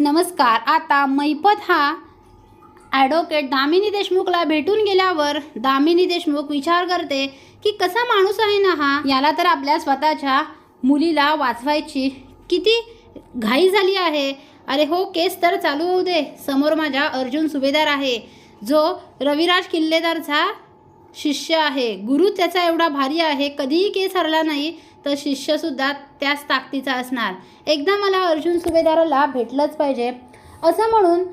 नमस्कार आता मैपत हा ॲडव्होकेट दामिनी देशमुखला भेटून गेल्यावर दामिनी देशमुख विचार करते की कसा माणूस आहे ना हा? याला तर आपल्या स्वतःच्या मुलीला वाचवायची किती घाई झाली आहे. अरे हो केस तर चालू होऊ दे. समोर माझ्या अर्जुन सुभेदार आहे. जो रविराज किल्लेदारचा शिष्य आहे. गुरु त्याचा एवढा भारी आहे. कधीही केस हरला नाही. तर शिष्यसुद्धा त्याच ताकदीचा असणार. एकदा मला अर्जुन सुभेदाराला भेटलंच पाहिजे. असं म्हणून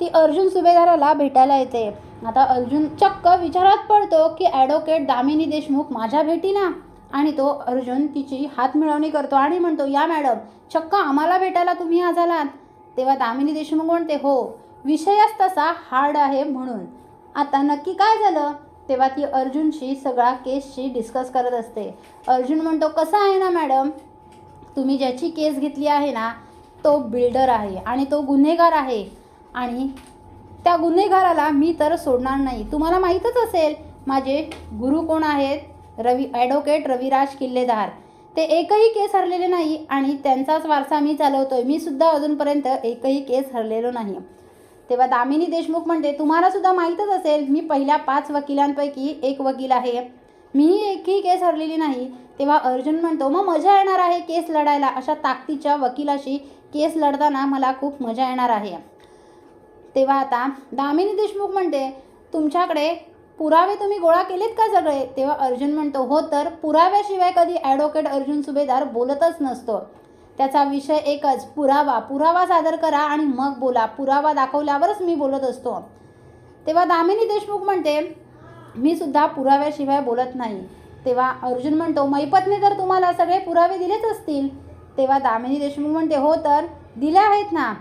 ती अर्जुन सुभेदाराला भेटायला येते. आता अर्जुन चक्क विचारात पडतो की ॲडव्होकेट दामिनी देशमुख माझ्या भेटीला? आणि तो अर्जुन तिची हात मिळवणी करतो आणि म्हणतो या मॅडम चक्क आम्हाला भेटायला तुम्ही आज आलात तेव्हा दामिनी देशमुख म्हणते हो विषयच तसा हार्ड आहे म्हणून. आता नक्की काय झालं? तेव्हा ती अर्जुनशी सगळा केसशी डिस्कस करत असते. अर्जुन म्हणतो कसा आहे ना मॅडम तुम्ही ज्याची केस घेतली आहे ना तो बिल्डर आहे आणि तो गुन्हेगार आहे. आणि त्या गुन्हेगाराला मी तर सोडणार नाही. तुम्हाला माहीतच असेल माझे गुरु कोण आहेत? रवी ॲडव्होकेट रविराज किल्लेदार ते एकही केस हरलेले नाही आणि त्यांचाच वारसा मी चालवतोय. मी सुद्धा अजूनपर्यंत एकही केस हरलेलो नाही. तेव्हा दामिनी देशमुख म्हणते तुम्हाला सुद्धा माहीतच असेल मी पहिल्या पाच वकिलांपैकी एक वकील आहे. मीही एकही केस हरलेली नाही. तेव्हा अर्जुन म्हणतो मग मजा येणार आहे केस लढायला. अशा ताकदीच्या वकिलाशी केस लढताना मला खूप मजा येणार आहे. तेव्हा आता दामिनी देशमुख म्हणते तुमच्याकडे पुरावे तुम्ही गोळा केलेत का सगळे? तेव्हा अर्जुन म्हणतो हो तर पुराव्याशिवाय कधी ॲडव्होकेट अर्जुन सुभेदार बोलतच नसतो. त्याचा विषय एकच पुरावा. पुरावा सादर करा आणि मग बोला. पुरावा दाखवल्यावरच मी बोलत असतो. तेव्हा दामिनी देशमुख म्हणते मी सुद्धा पुराव्याशिवाय बोलत नाही. तेव्हा अर्जुन म्हणतो मैपतने तर तुम्हाला सगळे पुरावे दिलेच असतील. तेव्हा दामिनी देशमुख म्हणते हो तर दिले आहेत ना.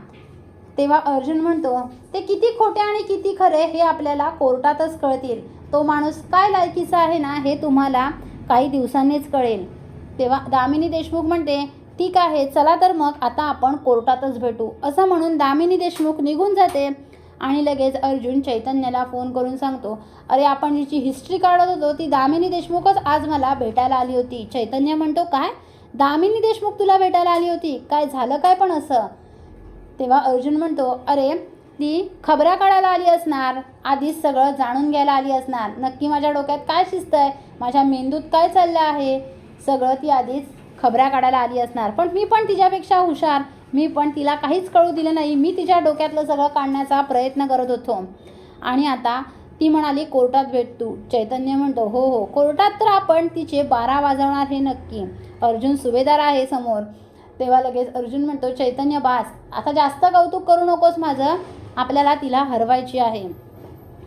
तेव्हा अर्जुन म्हणतो ते किती खोटे आणि किती खरे हे आपल्याला कोर्टातच कळतील. तो माणूस काय लायकीचा आहे ना हे तुम्हाला काही दिवसांनीच कळेल. तेव्हा दामिनी देशमुख म्हणते ठीक आहे चला तर मग आता आपण कोर्टातच भेटू. असं म्हणून दामिनी देशमुख निघून जाते आणि लगेच अर्जुन चैतन्याला फोन करून सांगतो अरे आपण जिची हिस्ट्री काढत होतो ती दामिनी देशमुखच आज मला भेटायला आली होती. चैतन्य म्हणतो काय? दामिनी देशमुख तुला भेटायला आली होती? काय झालं काय पण असं? तेव्हा अर्जुन म्हणतो अरे ती खबऱ्या काढायला आली असणार. आधीच सगळं जाणून घ्यायला आली असणार. नक्की माझ्या डोक्यात काय शिस्त आहे माझ्या मेंदूत काय चाललं आहे? सगळं ती आधीच खबऱ्या काढायला आली असणार. पण मी पण तिच्यापेक्षा हुशार. मी पण तिला काहीच कळू दिलं नाही. मी तिच्या डोक्यातलं सगळं काढण्याचा प्रयत्न करत होतो. आणि आता ती म्हणाली कोर्टात भेट तू. चैतन्य म्हणतो हो हो. कोर्टात तर आपण तिचे बारा वाजवणार हे नक्की. अर्जुन सुभेदार आहे समोर. तेव्हा लगेच अर्जुन म्हणतो चैतन्य बास. आता जास्त कौतुक करू नकोस माझं. आपल्याला तिला हरवायची आहे.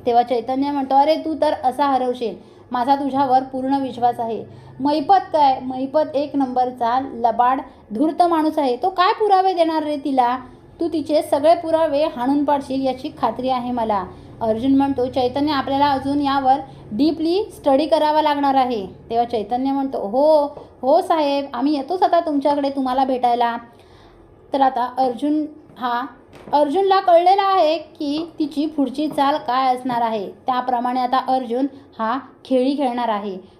तेव्हा चैतन्य म्हणतो अरे तू तर असा हरवशील. माझा तुझ्यावर पूर्ण विश्वास आहे. मैपत काय? मैपत एक नंबरचा लबाड धूर्त माणूस आहे. तो काय पुरावे देणार रे तिला? तू तिचे सगळे पुरावे हाणून पाडशील याची खात्री आहे मला. अर्जुन म्हणतो चैतन्य आपल्याला अजून यावर डीपली स्टडी करावा लागणार आहे. तेव्हा चैतन्य म्हणतो हो हो साहेब आम्ही येतोच आता तुमच्याकडे तुम्हाला भेटायला. तर आता अर्जुन हा अर्जुनला कळलेला आहे की तिची पुढची चाल काय असणार आहे. त्याप्रमाणे आता अर्जुन हा खेळी खेळणार आहे.